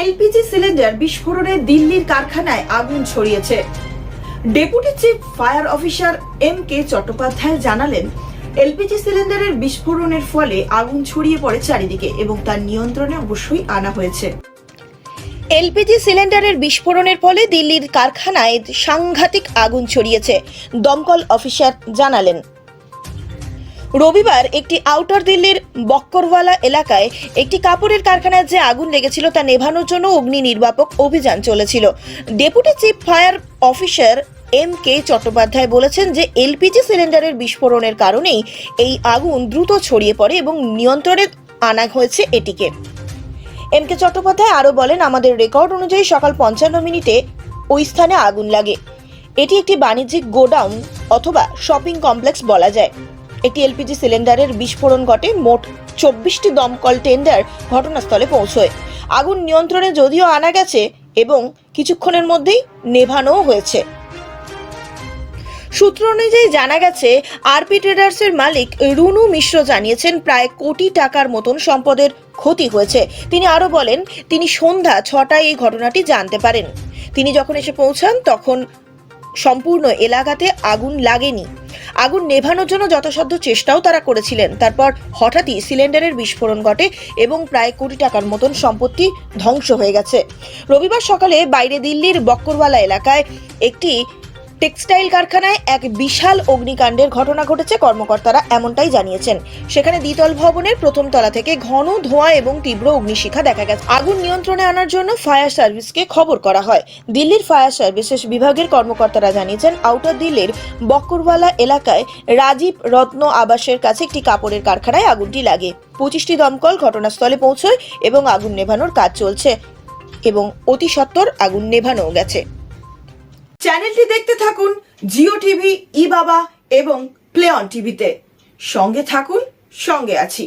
LPG cylinder বিস্ফোরণে দিল্লির কারখানায় আগুন ছড়িয়েছে। Deputy chief fire officer M K Chattopadhyay জানালেন, এলপিজি সিলিন্ডারের বিস্ফোরণের ফলে আগুন ছড়িয়ে পড়ে চারিদিকে এবং তার নিয়ন্ত্রণে অবশ্যই আনা হয়েছে। এলপিজি সিলিন্ডারের বিস্ফোরণের ফলে দিল্লির কারখানায় সাংঘাতিক আগুন ছড়িয়েছে, দমকল অফিসার জানালেন। রবিবার একটি আউটার দিল্লির বক্করওয়ালা এলাকায় একটি কাপড়ের কারখানায় যে আগুন লেগেছিল তা নেভানোর জন্য অগ্নি নির্বাপক অভিযান চলেছিল। Deputy chief fire officer M K Chattopadhyay বলেছেন যে এলপিজি সিলিন্ডারের বিস্ফোরণের কারণেই এই আগুন দ্রুত ছড়িয়ে পড়ে এবং নিয়ন্ত্রণে আনা হয়েছে এটিকে। এম কে চট্টোপাধ্যায় আরও বলেন, আমাদের রেকর্ড অনুযায়ী সকাল পঞ্চান্ন মিনিটে ওই স্থানে আগুন লাগে। এটি একটি বাণিজ্যিক গোডাউন অথবা শপিং কমপ্লেক্স বলা যায়। একটি এলপিজি সিলিন্ডারের বিস্ফোরণ ঘটে, মোট চব্বিশটি দমকল টেন্ডার ঘটনাস্থলে পৌঁছয়। আগুন নিয়ন্ত্রণে যদিও আনা গেছে এবং কিছুক্ষণের মধ্যেই নেভানোও হয়েছে। সূত্র অনুযায়ী জানা গেছে, আরপি ট্রেডার্সের মালিক রুনু মিশ্র জানিয়েছেন, প্রায় কোটি টাকার মতন সম্পদের ক্ষতি হয়েছে। তিনি আরও বলেন, তিনি সন্ধ্যা ছটায় এই ঘটনাটি জানতে পারেন। তিনি যখন এসে পৌঁছান, তখন সম্পূর্ণ এলাকাতে আগুন লাগেনি। আগুন নেভানোর জন্য যথাসাধ্য চেষ্টাও তারা করেছিলেন। তারপর হঠাৎই সিলিন্ডারের বিস্ফোরণ ঘটে এবং প্রায় কোটি টাকার মতন সম্পত্তি ধ্বংস হয়ে গেছে। রবিবার সকালে বাইরে দিল্লির বক্করওয়ালা এলাকায় একটি টেক্সটাইল কারখানায় এক বিশাল অগ্নিকাণ্ডের ঘটনা ঘটেছে, কর্মকর্তারা এমনটাই জানিয়েছেন। সেখানে দ্বিতল ভবনের প্রথম তলা থেকে ঘন ধোঁয়া এবং তীব্র অগ্নিশিখা দেখা গেছে। আগুন নিয়ন্ত্রণে আনার জন্য ফায়ার সার্ভিসকে খবর করা হয়। দিল্লির ফায়ার সার্ভিসেস বিভাগের কর্মকর্তারা জানিয়েছেন, আউটার দিল্লির বক্করওয়ালা এলাকায় রাজীব রত্ন আবাসের কাছে একটি কাপড়ের কারখানায় আগুনটি লাগে। পঁচিশটি দমকল ঘটনাস্থলে পৌঁছয় এবং আগুন নেভানোর কাজ চলছে এবং অতি সত্বর আগুন নেভানো গেছে। চ্যানেলটি দেখতে থাকুন জিও টিভি ই বাবা এবং প্লে অন টিভিতে। সঙ্গে থাকুন, সঙ্গে আছি।